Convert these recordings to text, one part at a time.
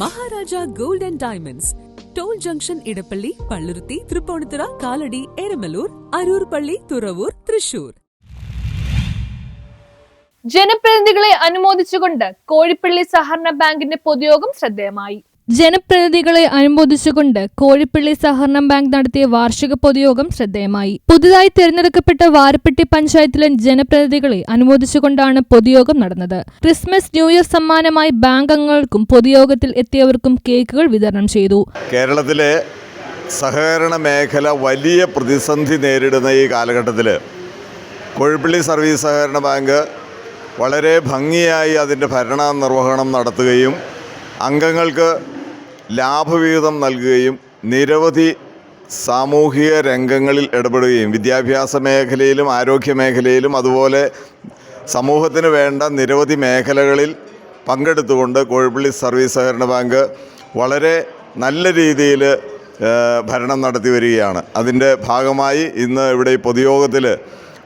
Maharaja gold and diamonds. Toll junction Edappally Palluruthy Tripunithura Kalady Eramalloor Aroor പള്ളി തുറവൂർ തൃശൂർ. ജനപ്രതിനിധികളെ അനുമോദിച്ചുകൊണ്ട് കോഴിപ്പള്ളി സഹകരണ ബാങ്കിന്റെ പൊതുയോഗം ശ്രദ്ധേയമായി. ജനപ്രതിനിധികളെ അനുമോദിച്ചുകൊണ്ട് കോഴിപ്പള്ളി സഹകരണ ബാങ്ക് നടത്തിയ വാർഷിക പൊതുയോഗം ശ്രദ്ധേയമായി. പുതുതായി തിരഞ്ഞെടുക്കപ്പെട്ട വാരപ്പെട്ടി പഞ്ചായത്തിലെ ജനപ്രതിനിധികളെ അനുമോദിച്ചുകൊണ്ടാണ് പൊതുയോഗം നടന്നത്. ക്രിസ്മസ് ന്യൂ ഇയർ സമ്മാനമായി ബാങ്ക് അംഗങ്ങൾക്കും പൊതുയോഗത്തിൽ എത്തിയവർക്കും കേക്കുകൾ വിതരണം ചെയ്തു. കേരളത്തിലെ സഹകരണ മേഖല വലിയ പ്രതിസന്ധി നേരിടുന്ന ഈ കാലഘട്ടത്തിൽ കോഴിപ്പള്ളി സർവീസ് സഹകരണ ബാങ്ക് വളരെ ഭംഗിയായി അതിന്റെ ഭരണ നിർവഹണം നടത്തുകയും അംഗങ്ങൾക്ക് ലാഭവിഹിതം നൽകുകയും നിരവധി സാമൂഹിക രംഗങ്ങളിൽ ഇടപെടുകയും വിദ്യാഭ്യാസ മേഖലയിലും ആരോഗ്യ മേഖലയിലും അതുപോലെ സമൂഹത്തിന് വേണ്ട നിരവധി മേഖലകളിൽ പങ്കെടുത്തുകൊണ്ട് കോഴിപ്പള്ളി സർവീസ് സഹകരണ ബാങ്ക് വളരെ നല്ല രീതിയിൽ ഭരണം നടത്തി വരികയാണ്. അതിന്റെ ഭാഗമായി ഇന്ന് ഇവിടെ പൊതുയോഗത്തിൽ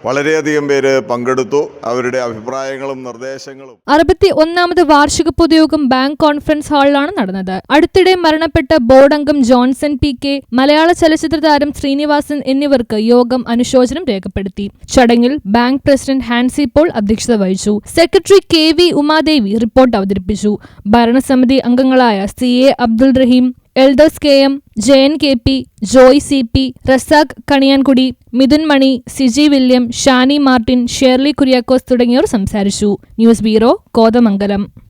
വളരെയധികം പേര് പങ്കെടുത്തു. അവരുടെ അഭിപ്രായങ്ങളും നിർദ്ദേശങ്ങളും. അറുപത്തി ഒന്നാമത് വാർഷിക പൊതുയോഗം ബാങ്ക് കോൺഫറൻസ് ഹാളിലാണ് നടന്നത്. അടുത്തിടെ മരണപ്പെട്ട ബോർഡ് അംഗം ജോൺസൺ പി കെ മലയാള ചലച്ചിത്ര താരം ശ്രീനിവാസൻ എന്നിവർക്ക് യോഗം അനുശോചനം രേഖപ്പെടുത്തി. ചടങ്ങിൽ ബാങ്ക് പ്രസിഡന്റ് ഹാൻസി പോൾ അധ്യക്ഷത വഹിച്ചു. Secretary K V Umadevi report അവതരിപ്പിച്ചു. ഭരണസമിതി അംഗങ്ങളായ C A Abdul Rahim Eldhose K M Jayan K P Joy C P Razak Kaniyankudy Midhun Mani Siji William Shani Martin Shirley Kuriakose തുടങ്ങിയവർ സംസാരിച്ചു. News bureau Kothamangalam.